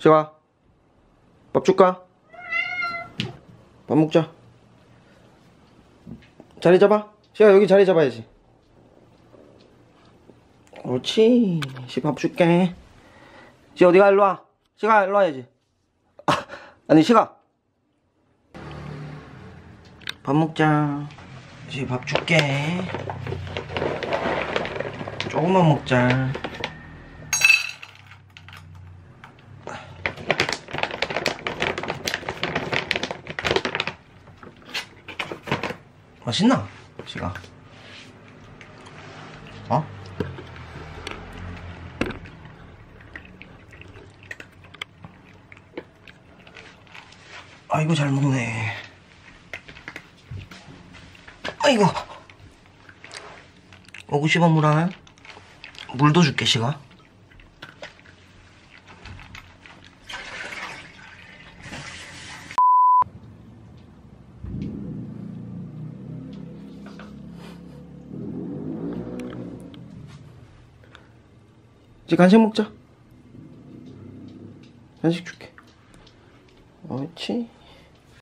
시가 밥 줄까? 밥 먹자. 자리 잡아. 시가 여기 자리 잡아야지. 옳지. 시 밥 줄게. 시 어디가? 일로 와. 시가 일로 와 야지. 아, 아니 시가 밥 먹자. 시 밥 줄게. 조금만 먹자 맛있나? 시가. 어? 아이고 잘 먹네. 아이고. 오구 씹어 물아 물도 줄게 시가 이제 간식 먹자. 간식 줄게. 옳지